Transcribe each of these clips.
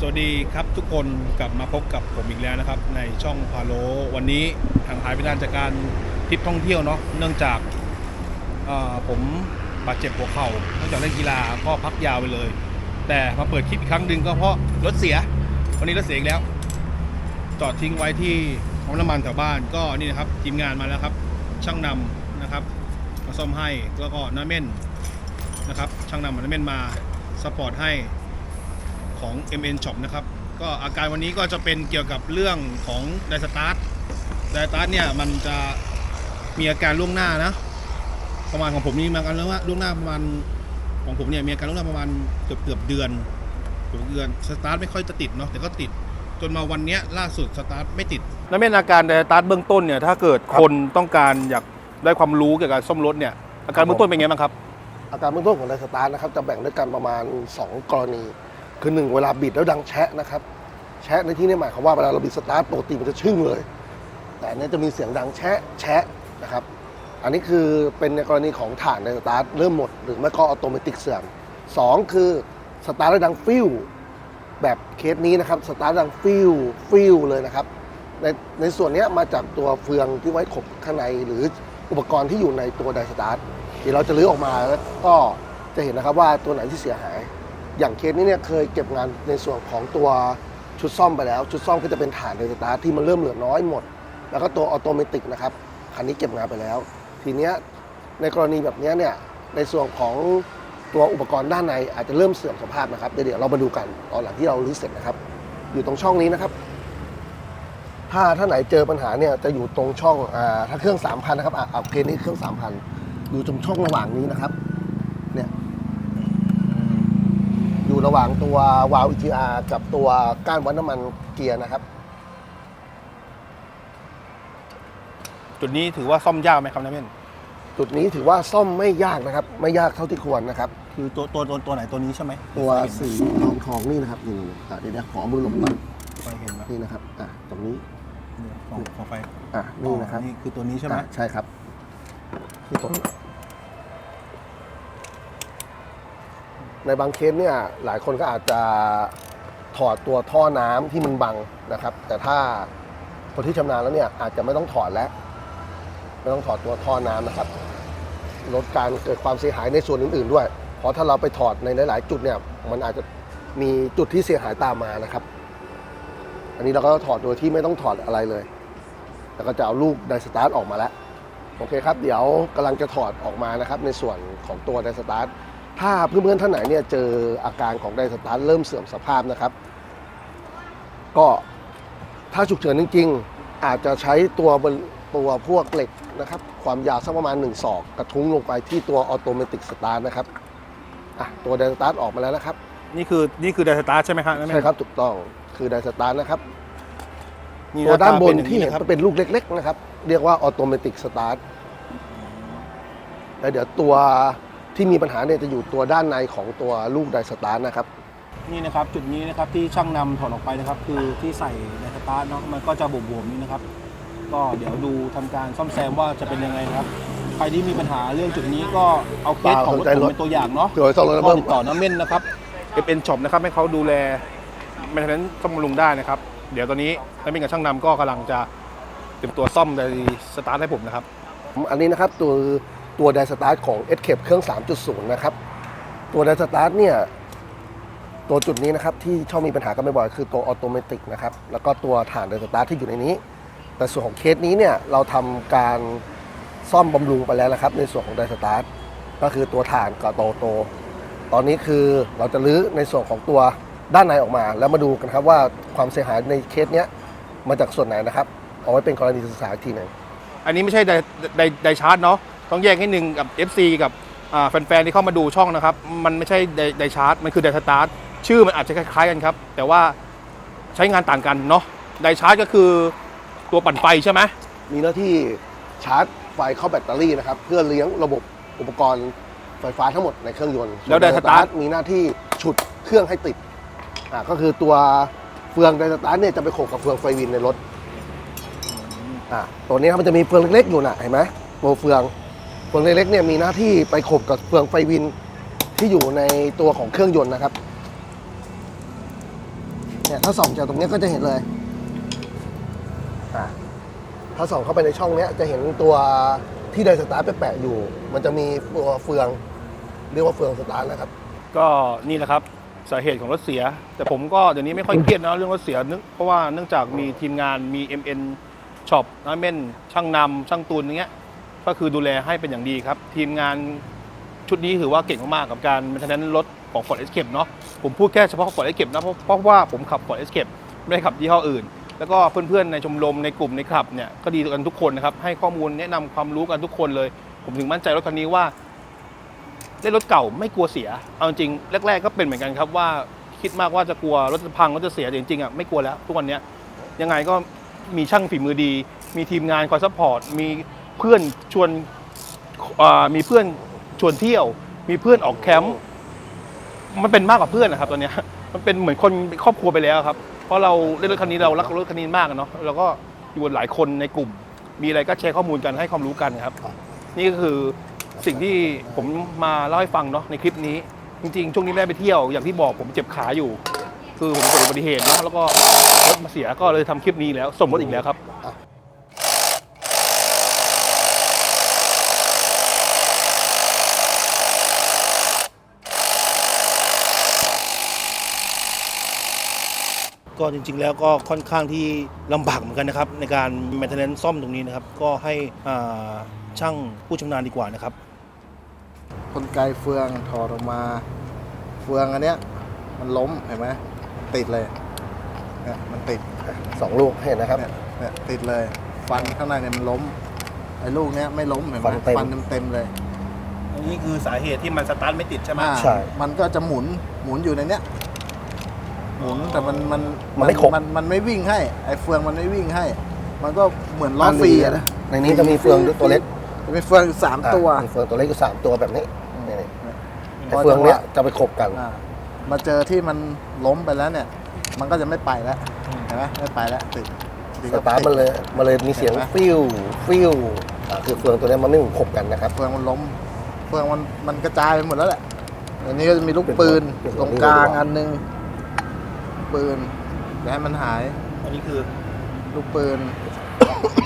สวัสดีครับทุกคนกลับมาพบกับผมอีกแล้วนะครับ ในช่องพาโลวันนี้ทางหายไปนานจากการทริปท่องเที่ยวเนาะเนื่องจากผมบาดเจ็บหัวเข่าเนื่องจากเล่นกีฬาก็พักยาวไปเลย แต่มาเปิดคลิปอีกครั้งหนึ่งก็เพราะรถเสีย วันนี้รถเสียอีกแล้ว จอดทิ้งไว้ที่ปั๊มน้ำมันแถวบ้านก็นี่นะครับทีมงานมาแล้วครับ ช่างนำนะครับมาซ่อมให้แล้วก็น้าเม่นนะครับช่างนำกับน้าเม่นมาซัพพอร์ตให้ ของ MN Shop นะครับ ก็อาการวันนี้ก็จะเป็นเกี่ยวกับเรื่องของไดสตาร์ทไดสตาร์ทเนี่ยมันจะมีอาการล่วงหน้านะ ประมาณของผมนี่มากันแล้วว่าล่วงหน้าประมาณของผมเนี่ยมีอาการล่วงหน้าประมาณเกือบเกือบเดือนเกือบเดือนสตาร์ทไม่ค่อยจะติดเนาะแต่ก็ติดจนมาวันเนี้ยล่าสุดสตาร์ทไม่ติดแล้วเป็นอาการไดสตาร์ทเบื้องต้นเนี่ยถ้าเกิดคนต้องการอยากได้ความรู้เกี่ยวกับซ่อมรถเนี่ยอาการเบื้องต้นเป็นไงบ้างครับอาการเบื้องต้นของไดสตาร์ทนะครับจะแบ่งด้วยกันประมาณ 2 กรณี คือหนึ่งเวลาบิดแล้วดังแชะนะครับ แชะในที่นี้หมายความว่าเวลาเราบิดสตาร์ทปกติมันจะชึ่งเลย แต่อันนี้จะมีเสียงดังแชะแชะนะครับ อันนี้คือเป็นในกรณีของฐานไดสตาร์ทเริ่มหมด หรือไม่ก็ออโตเมติกเสื่อมสองคือสตาร์ทแล้วดังฟิวแบบเคสนี้นะครับสตาร์ทดังฟิวฟิวเลยนะครับในในส่วนเนี้ยมาจากตัวเฟืองที่ไว้ขบข้างในหรืออุปกรณ์ที่อยู่ในตัวไดสตาร์ทเดี๋ยวเราจะลื้อออกมาแล้วก็จะเห็นนะครับว่าตัวไหนที่เสียหาย อย่างเคสนี้เนี่ยเคยเก็บงานในส่วนของตัวชุดซ่อมไปแล้ว ชุดซ่อมก็จะเป็นฐานไดสตาร์ทที่มันเริ่มเหลือน้อยหมด แล้วก็ตัวออโตเมติกนะครับคันนี้เก็บงานไปแล้ว ทีเนี้ยในกรณีแบบเนี้ยเนี่ยในส่วนของตัวอุปกรณ์ด้านในอาจจะเริ่มเสื่อมสภาพนะครับเดี๋ยวเรามาดูกันตอนหลังที่เรารื้อเสร็จนะครับ อยู่ตรงช่องนี้นะครับ ถ้าถ้าไหนเจอปัญหาเนี่ยจะอยู่ตรงช่องอ่าถ้าเครื่อง3,000นะครับอะเอาเคสนี้เครื่อง3,000อยู่ตรงช่องระหว่างนี้นะครับ เนี่ยอยู่ ระหว่างตัววาล์ว EGR กับตัวก้านวัดน้ำมันเกียร์นะครับ จุดนี้ถือว่าซ่อมยากไหมครับน้าเม่นจุดนี้ถือว่าซ่อมไม่ยากนะครับ ไม่ยากเท่าที่ควรนะครับ คือตัวตัวตัวตัวไหนตัวนี้ใช่ไหมตัวสีทองทองนี่นะครับนี่อะเดี๋ยวนะขอมือลงก่อนไฟเห็นแล้วนี่นะครับอะตรงนี้ของของไฟอะนี่นะครับ นี่คือตัวนี้ใช่ไหม อะใช่ครับที่ตรง ในบางเคสเนี่ยหลายคนก็อาจจะถอดตัวท่อน้ำที่มันบังนะครับ แต่ถ้าคนที่ชำนาญแล้วเนี่ยอาจจะไม่ต้องถอดแล้วไม่ต้องถอดตัวท่อน้ำนะครับลดการเกิดความเสียหายในส่วนอื่น ๆ ด้วย เพราะถ้าเราไปถอดในหลาย ๆ จุดเนี่ยมันอาจจะมีจุดที่เสียหายตามมานะครับ อันนี้เราก็ถอดโดยที่ไม่ต้องถอดอะไรเลย แล้วก็จะเอาลูกไดสตาร์ทออกมาแล้วโอเคครับ เดี๋ยวกำลังจะถอดออกมานะครับ ในส่วนของตัวไดสตาร์ท ถ้าเพื่อนๆท่านไหนเนี่ยเจออาการของไดสตาร์ทเริ่มเสื่อมสภาพนะครับ ก็ถ้าฉุกเฉินจริงๆ อาจจะใช้ตัวบนตัวพวกเหล็กนะครับ ความยาวสักประมาณ1ศอกกระทุ้งลงไปที่ตัวออโตเมติกสตาร์ทนะครับอะตัวไดสตาร์ทออกมาแล้วนะครับ นี่คือนี่คือไดสตาร์ทใช่ไหมครับน้าเม่นใช่ครับถูกต้องคือไดสตาร์ทนะครับนี่ตัวด้านบนหตที่เห็นะครับเป็นลูกเล็ก ๆ นะครับ เรียกว่าออโตเมติกสตาร์ทแล้วเดี๋ยวตัว ที่มีปัญหาเนี่ยจะอยู่ตัวด้านในของตัวลูกไดสตาร์ทนะครับ นี่นะครับจุดนี้นะครับที่ช่างนำถอดออกไปนะครับ คือที่ใส่ไดสตาร์ทเนาะมันก็จะบวมๆนี่นะครับ ก็เดี๋ยวดูทำการซ่อมแซมว่าจะเป็นยังไงนะครับใครที่มีปัญหาเรื่องจุดนี้ก็เอาเคสของรถผมเป็นตัวอย่างเนาะเผื่อไว้ซ่อมรถแล้วก็เพิ่ม ติดต่อน้ำเม่นนะครับเป็นช็อปนะครับให้เขาดูแลแมนเทนนซ่อมบำรุงได้นะครับ เดี๋ยวตอนนี้น้ำเม่นกับช่างนำก็กำลังจะเตรียมตัวซ่อมในสตาร์ทให้ผมนะครับ อันนี้นะครับตัว ตัวไดสตาร์ทของ s c a p e เครื่อง 3.0 นะครับ ตัวไดสตาร์ทเนี่ย ตัวจุดนี้นะครับ ที่ชอบมีปัญหากันบ่อยๆคือตัวออโตเมติกนะครับ แล้วก็ตัวฐานไดสตาร์ทที่อยู่ในนี้ แต่ส่วนของเคสนี้เนี่ย เราทำการซ่อมบำรุงไปแล้วนะครับ ในส่วนของไดสตาร์ทก็คือตัวฐานกับโตโต ตอนนี้คือเราจะลื้อในส่วนของตัวด้านในออกมา แล้วมาดูกันครับว่าความเสียหายในเคสเนี้ยมาจากส่วนไหนนะครับ เอาไว้เป็นกรณีศึกษาอีกทีหนึ่งอันนี้ไม่ใช่ไดไดไดชาร์จเนาะ ต้องแยกให้หนึ่งกับ FC กับอ่าแฟนๆที่เข้ามาดูช่องนะครับ มันไม่ใช่ไดไดชาร์จมันคือไดสตาร์ทชื่อมันอาจจะคล้ายๆกันครับ แต่ว่าใช้งานต่างกันเนาะไดชาร์จก็คือตัวปั่นไฟใช่ไหมมีหน้าที่ชาร์จไฟเข้าแบตเตอรี่นะครับ เพื่อเลี้ยงระบบอุปกรณ์ไฟฟ้าทั้งหมดในเครื่องยนต์แล้วไดสตาร์ทมีหน้าที่ฉุดเครื่องให้ติดอ่าก็คือตัวเฟืองไดสตาร์ทเนี่ยจะไปโขกกับเฟืองไฟวินในรถอ่าตัวนี้ครับมันจะมีเฟืองเล็กๆอยู่น่ะเห็นไหมตัวเฟือง เฟืองเล็กๆเนี่ยมีหน้าที่ไปขกกับเฟืองไฟวินที่อยู่ในตัวของเครื่องยนต์นะครับเนี่ยถ้าส่องจากตรงนี้ก็จะเห็นเลยถ้าส่องเข้าไปในช่องเนี้ยจะเห็นตัวที่ไดสตาร์ทแปะอยู่ มันจะมีตัวเฟืองเรียกว่าเฟืองสตาร์ทนะครับ ก็นี่แหละครับสาเหตุของรถเสีย แต่ผมก็เดี๋ยวนี้ไม่ค่อยเครียดนะเรื่องรถเสียนึกเพราะว่าเนื่องจากมีทีมงานมี MN Shop นะเม่นช่างนำช่างตูนอย่างเงี้ย ก็คือดูแลให้เป็นอย่างดีครับ ทีมงานชุดนี้ถือว่าเก่งมากๆกับการมันฉะนั้นรถของ Ford Escape เนาะผมพูดแค่เฉพาะ Ford Escape นะเพราะเพราะว่าผมขับ Ford Escape ไม่ได้ขับยี่ห้ออื่น แล้วก็เพื่อนๆในชมรมในกลุ่มในคลับเนี่ยก็ดีกันทุกคนนะครับให้ข้อมูลแนะนำความรู้กันทุกคนเลย ผมถึงมั่นใจรถคันนี้ว่าได้รถเก่าไม่กลัวเสีย เอาจริงแรก ๆ ก็เป็นเหมือนกันครับว่าคิดมากว่าจะกลัวรถจะพังรถจะเสียแต่จริงๆอะไม่กลัวแล้ว ทุกวันนี้ยังไงก็มีช่างฝีมือดี มีทีมงานคอยซัพพอร์ตมี เพื่อนชวนอ่ามีเพื่อนชวนเที่ยว มีเพื่อนออกแคมป์มันเป็นมากกว่าเพื่อนนะครับ ตอนเนี้ยมันเป็นเหมือนคนเป็นครอบครัวไปแล้วครับ เพราะเราเล่นรถคันนี้เรารักรถคันนี้มากอะเนาะเราก็อยู่กันหลายคนในกลุ่ม มีอะไรก็แชร์ข้อมูลกันให้ความรู้กันครับครับ นี่ก็คือสิ่งที่ผมมาเล่าให้ฟังเนาะในคลิปนี้ จริงๆ ช่วงนี้ไม่ได้ไปเที่ยวอย่างที่บอกผมเจ็บขาอยู่ คือผมเกิดอุบัติเหตุเนอะแล้วก็รถมาเสียก็เลยทำคลิปนี้แล้วส่งรถอีกแล้วครับ ก็จริง ๆ แล้วก็ค่อนข้างที่ลำบากเหมือนกันนะครับ ในการ maintenance ซ่อมตรงนี้นะครับ ก็ให้อ่าช่างผู้ชำนาญดีกว่านะครับคนไกลเฟืองถอดออกมา เฟืองอันเนี้ย มันล้มเห็นไหมติดเลยเนี่ยมันติดสองลูกเห็นนะครับ เนี่ยเนี่ยติดเลย ฟันข้างในเนี่ยมันล้มไอ้ลูกเนี้ยไม่ล้มเห็นไหมฟันเต็ม ฟันเต็มๆเลยอันนี้คือสาเหตุที่มันสตาร์ทไม่ติดใช่ไหมอ่าใช่ มันก็จะหมุนหมุนอยู่ในเนี้ย หมุนแต่มันมันมันไม่ครบมันมันไม่วิ่งให้ไอ้เฟืองมันไม่วิ่งให้ มันก็เหมือนล้อฟรีอะนะในนี้จะมีเฟืองตัวเล็กจะมีเฟืองอยู่สามตัว อะมีเฟืองตัวเล็กอยู่สามตัวแบบนี้นี่ๆพไอ้อเฟืองจังหวะเนี้ยจะไปขบกัน อ่ามาเจอที่มันล้มไปแล้วเนี่ย มันก็จะไม่ไปแล้วเห็นไหมไม่ไปแล้วติดติดสกับตาร์ทมันเลยมันเลยมีเสียงเห็นไหมฟิวฟิวอ่าคือเฟืองตัวเนี้ยมันไม่หมุนขบกันนะครับ เฟืองมันล้มเฟืองมันมันกระจายไปหมดแล้วแหละอันนี้ก็จะมีลูกปืนเป็นตรงกลางเป็นอันหนึง ปืนจะให้มันหาย อันนี้คือลูกปืน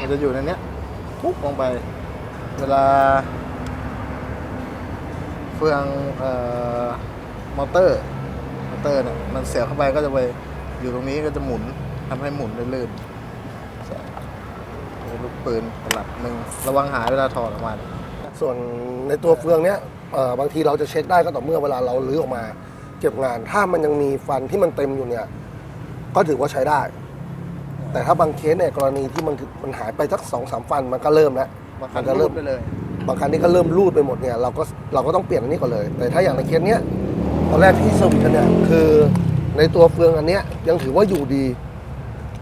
มันจะอยู่ในเนี้ยปุ๊บลงไป เวลา เฟืองเอ่อมอเตอร์ มอเตอร์เนี่ยมันเสียบเข้าไปก็จะไปอยู่ตรงนี้ก็จะหมุนทำให้หมุนได้ลื่นใช่มีลูกปืนตลับหนึ่งระวังหายเวลาถอดออกมา ส่วนในตัวเฟืองเนี้ยเอ่อบางทีเราจะเช็คได้ก็ต่อเมื่อเวลาเราลื้อออกมา เก็บงาน ถ้ามันยังมีฟันที่มันเต็มอยู่เนี่ย ก็ถือว่าใช้ได้ แต่ถ้าบางเคสเนี่ยกรณีที่มันมันหายไปสักสองสามฟันมันก็เริ่มแล้วบางคัมันนจะเริ่มไปเลย บางคันนี้ก็เริ่มรูดไปหมดเนี่ยเราก็เราก็ต้องเปลี่ยนอันนี้ก่อนเลย แต่ถ้าอย่างในเคสเนี้ยตอนแรกที่เซอร์กันเนี่ยคือในตัวเฟืองอันเนี้ยยังถือว่าอยู่ดี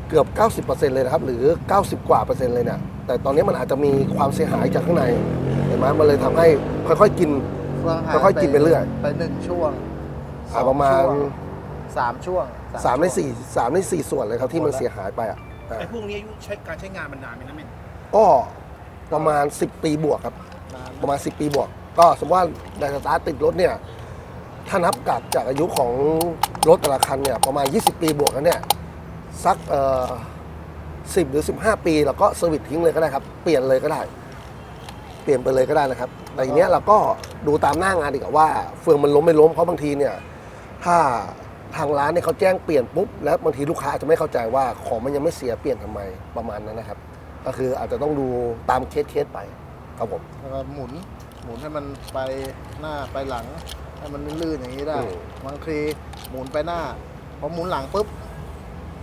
เกือบ 90%เลยนะครับ หรือ 90 กว่าเปอร์เซ็นต์เลยเนี่ย แต่ตอนนี้มันอาจจะมีความเสียหายจากข้างใน เห็นไหมมันเลยทำให้ค่อยๆกิน ค่อยๆกินไปเรื่อย ไปหนึ่งช่วง อ่าประมาณ ช่วงสามช่วง3ในช่วง4 3ใน4ส่วนเลยครับที่มันเสียหายไปอะอ่าไอ้พวกนี้อายุใช้การใช้งานมันนานไหมนะเม่นก็ประมาณ 10 ปีบวกครับ นานประมาณ 10 ปีบวก ก็สมมติว่าในสตาร์ทติดรถเนี่ยถ้านับกับจากอายุของรถแต่ละคันเนี่ยประมาณ 20 ปีบวกแล้วเนี่ยสักเอ่อ10หรือ 15 ปีเราก็เซอร์วิสทิ้งเลยก็ได้ครับ เปลี่ยนเลยก็ได้ เปลี่ยนไปเลยก็ได้นะครับแต่ทีเนี้ยเราก็ดูตามหน้างานดีกว่าว่าเฟืองมันล้มไม่ล้มเพราะบางทีเนี่ย ถ้าทางร้านเนี่ยเขาแจ้งเปลี่ยนปุ๊บแล้วบางทีลูกค้าอาจจะไม่เข้าใจว่าของมันยังไม่เสียเปลี่ยนทำไมประมาณนั้นนะครับ ก็คืออาจจะต้องดูตามเคสเคสๆไปครับผมแล้วก็หมุนหมุนให้มันไปหน้าไปหลัง ให้มันลื่นๆอย่างนี้ได้อืม บางทีหมุนไปหน้าพอหมุนหลังปุ๊บ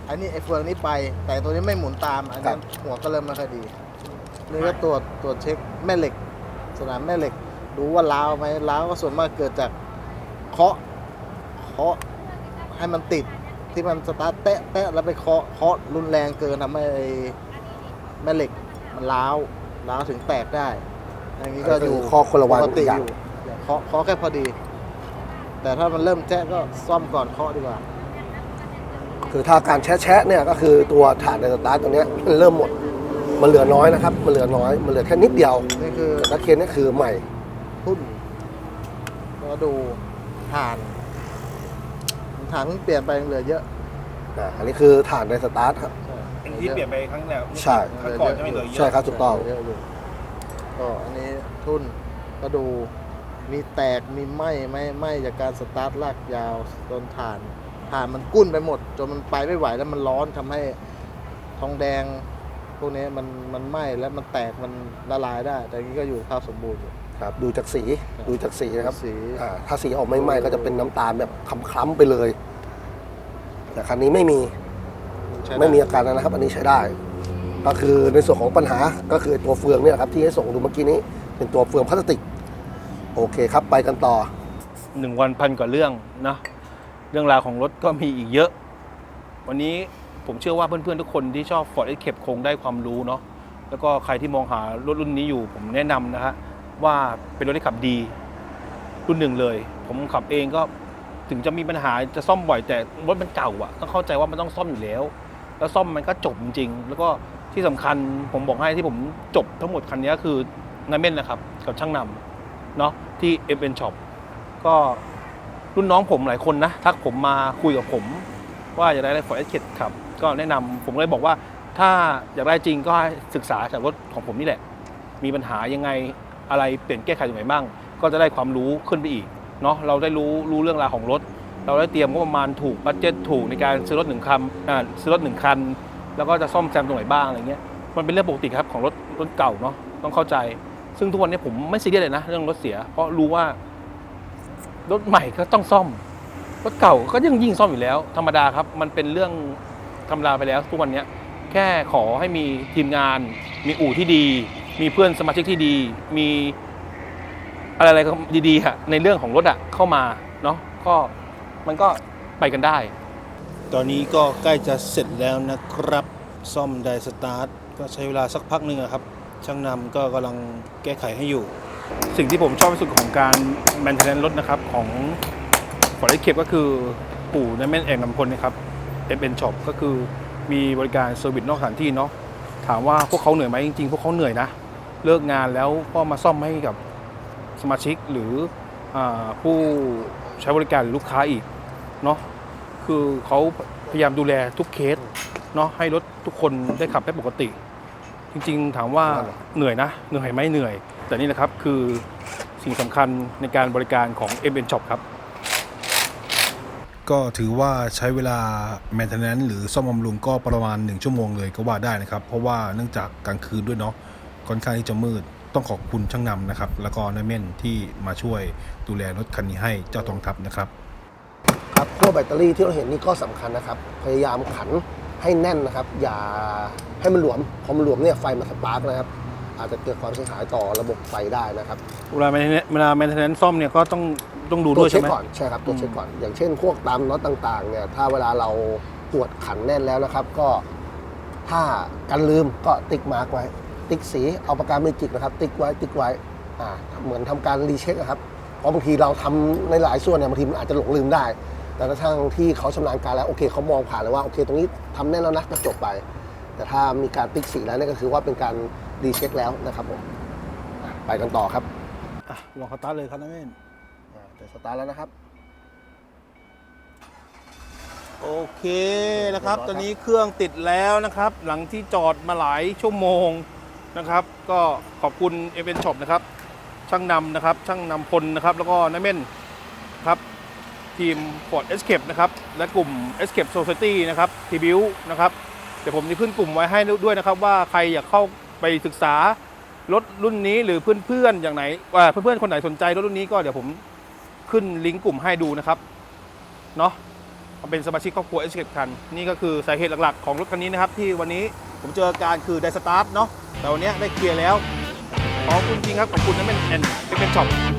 อันนี้ไอ้เฟืองนี้ไป แต่ตัวนี้ไม่หมุนตามอันนี้หัวก็เริ่มไม่ค่อยดีนี่ก็ตรวจตรวจเช็คแม่เหล็ก สนามแม่เหล็ก ดูว่าล้าวไหมล้าวก็ส่วนมากเกิดจากเคาะ เคาะให้มันติดที่มันสตาร์ทแปะแปะแล้วไปเคาะเคาะรุนแรงเกินทำให้ไอ้แม่เหล็กมันล้าวล้าวถึงแตกได้อย่างนี้ก็อยู่ข้อคนละวันปกติอย่างอยู่อย่าเคาะเคาะแค่พอดี แต่ถ้ามันเริ่มแจ๊ะก็ซ่อมก่อนเคาะดีกว่า คือถ้าการแชะแชะเนี่ยก็คือตัวฐานในสตาร์ทตัวเนี้ยมันเริ่มหมดมันเหลือน้อยนะครับ มันเหลือน้อย มันเหลือแค่นิดเดียวนี่คือแต่เคสนี่คือใหม่ทุ่นแล้วก็ดูฐาน ฐานเพิ่งเปลี่ยนไปยังเหลือเยอะอ่าอันนี้คือฐานในสตาร์ทครับอันที่เปลี่ยนไปครั้งแล้วใช่ ครั้งก่อนจะไม่เหลือเยอะใช่ครับถูกต้อง เยะอยู่ก็อันนี้ทุ่นก็ดูมีแตกมีไหมไหมไหมจากการสตาร์ทลากยาวจนฐานฐานมันกุ้นไปหมด จนมันไปไม่ไหวแล้วมันร้อนทำให้ทองแดง พวกนี้มันมันไหมแล้วมันแตกมันละลายได้ แต่อันนี้ก็อยู่ภาพสมบูรณ์อยู่ ครับดูจากสีดูจากสีนะครับสี อ่าถ้าสีออกไม่ไหม้ก็จะเป็นน้ำตาลแบบคล้ำๆไปเลยแต่คันนี้ไม่มีใช้ด้ไม่มีอาการนั้นนะครับ อันนี้ใช้ได้ ก็คือในส่วนของปัญหาก็คือตัวเฟืองเนี่ยครับที่ให้ส่งดูเมื่อกี้นี้เป็นตัวเฟืองพลาสติก โอเคครับไปกันต่อ หนึ่งวันพันกว่าเรื่องนะเรื่องราวของรถก็มีอีกเยอะ วันนี้ผมเชื่อว่าเพื่อนๆทุกคนที่ชอบ Ford Escape คงได้ความรู้เนาะแล้วก็ใครที่มองหารถรุ่นนี้อยู่ผมแนะนำนะฮะ ว่าเป็นรถที่ขับดี รุ่นหนึ่งเลย ผมขับเองก็ถึงจะมีปัญหาจะซ่อมบ่อยแต่รถมันเก่าอะต้องเข้าใจว่ามันต้องซ่อมอยู่แล้ว แล้วซ่อมมันก็จบจริง แล้วก็ที่สำคัญผมบอกให้ที่ผมจบทั้งหมดคันนี้คือนายเม่นนะครับ กับช่างนำเนาะที่ m n Shop ก็รุ่นน้องผมหลายคนนะทักผมมาคุยกับผม ว่าอยากได้อะไรฟอร์เอสเคครับ ก็แนะนำผมเลยบอกว่าถ้าอยากได้จริงก็ศึกษาจากรถของผมนี่แหละ มีปัญหายังไง อะไรเปลี่ยนแก้ไขตรงไหนบ้าง ก็จะได้ความรู้ขึ้นไปอีกเนาะเราได้รู้รู้เรื่องราวของรถ เราได้เตรียมงบประมาณถูกบัตเจ็ตถูกในการซื้อรถหนึ่งคันอ่าซื้อรถหนึ่งคัน แล้วก็จะซ่อมแซมตรงไหนบ้างอะไรเงี้ยมันเป็นเรื่องปกติครับของรถรถเก่าเนาะต้องเข้าใจ ซึ่งทุกวันนี้ผมไม่ซีเรียสเลยนะ เรื่องรถเสีย เพราะรู้ว่ารถใหม่ก็ต้องซ่อมรถเก่าก็ยังยิ่งซ่อมอยู่แล้ว ธรรมดาครับ มันเป็นเรื่องธรรมดาไปแล้วทุกวันนี้แค่ขอให้มีทีมงานมีอู่ที่ดี มีเพื่อนสมาชิกที่ดี มีอะไรๆก็ดีๆฮะในเรื่องของรถอะเข้ามาเนาะก็มันก็ไปกันได้ ตอนนี้ก็ใกล้จะเสร็จแล้วนะครับ ซ่อมไดสตาร์ทก็ใช้เวลาสักพักหนึ่งอะครับ ช่างนำก็กำลังแก้ไขให้อยู่ สิ่งที่ผมชอบที่สุดของการแมนเทนแนนรถนะครับ ของฟอร์ดเคปก็คือปู่ในแม่นเอกนำพลนะครับเอ็มเอ็นช็อปก็คือมีบริการเซอร์วิสนอกสถานที่เนาะถามว่าพวกเขาเหนื่อยไหมจริงๆ พวกเขาเหนื่อยนะ เลิกงานแล้วก็มาซ่อมให้กับสมาชิกหรืออผู้ใช้บริการหรือลูกค้าอีกเนาะคือเขาพยายามดูแลทุกเคสเนาะให้รถทุกคนได้ขับได้ปกติ จริงๆ ถามว่าเหนื่อยนะเหนื่อยไหมเหนื่อย แต่นี่แหละครับคือสิ่งสำคัญในการบริการของ m n Shop ครับ ก็ถือว่าใช้เวลา maintenance หรือซ่อมบำรุงก็ประมาณ 1 ชั่วโมงเลยก็ว่าได้นะครับ เพราะว่าเนื่องจากกลางคืนด้วยเนาะ ค่อนข้างที่จะมืด ต้องขอบคุณช่างนำนะครับ แล้วก็นายเม่นที่มาช่วยดูแลรถคันนี้ให้เจ้าทองทัพนะครับ ครับขั้วแบตเตอรี่ที่เราเห็นนี่ก็สำคัญนะครับ พยายามขันให้แน่นนะครับ อย่าให้มันหลวม พอมันหลวมเนี่ยไฟมันสปาร์กนะครับ อาจจะเกิดความเสียหายต่อระบบไฟได้นะครับเวลา maintenance เวลา maintenance ซ่อมเนี่ยก็ต้องต้องดูตรด้ววจยเช็ใช่คไหม ก่อนใช่ครับตรวจเช็คก่อน อย่างเช่นพวกตามน็อตต่างๆเนี่ย ถ้าเวลาเราตรวจขันแน่นแล้วนะครับ ก็ถ้ากันลืมก็ติ๊กมาร์กไว้ ติ๊กสีเอาปากกาเมจิกนะครับ ติ๊กไว้ติ๊กไว้อ่าเหมือนทำการรีเช็คอะครับเพราะบางทีเราทำในหลายส่วนเนี่ยบางทีมันอาจจะหลงลืมได้ แต่ถ้าทางที่เขาชำนาญการแล้วโอเคเขามองผ่านเลยว่าโอเค ตรงนี้ทำแน่นแล้วนะก็จบไป แต่ถ้ามีการติ๊กสีแล้วเนี่ยก็คือว่าเป็นการรีเช็คแล้วนะครับผมอะไปกันต่อครับอะลองสตาร์ทเลยครับนายเม่นอ่าเดี๋ยวสตาร์ทแล้วนะครับโอเคนะครับ ตอนนี้เครื่องติดแล้วนะครับ หลังที่จอดมาหลายชั่วโมง นะครับ ก็ขอบคุณเอเวนช็อปนะครับ ช่างนำนะครับ ช่างนำพลนะครับ แล้วก็น้าเม่นครับทีม Ford Escape นะครับ และกลุ่ม Escape Society นะครับทีบิวนะครับ เดี๋ยวผมจะขึ้นกลุ่มไว้ให้ด้วยนะครับ ว่าใครอยากเข้าไปศึกษารถรุ่นนี้หรือเพื่อนๆอย่างไหนว่าเพื่อนๆคนไหนสนใจรถรุ่นนี้ก็เดี๋ยวผมขึ้นลิงก์กลุ่มให้ดูนะครับเนาะ เป็นสมาชิกครอบครัว Escape คัน นี่ก็คือสาเหตุหลักๆ ของรถคันนี้นะครับ ที่วันนี้ผมเจออาการคือไดสตาร์ทเนาะแต่วันนี้ได้เคลียร์แล้วขอบคุณจริงครับขอบคุณนะเป็นแอนเป็นช็อป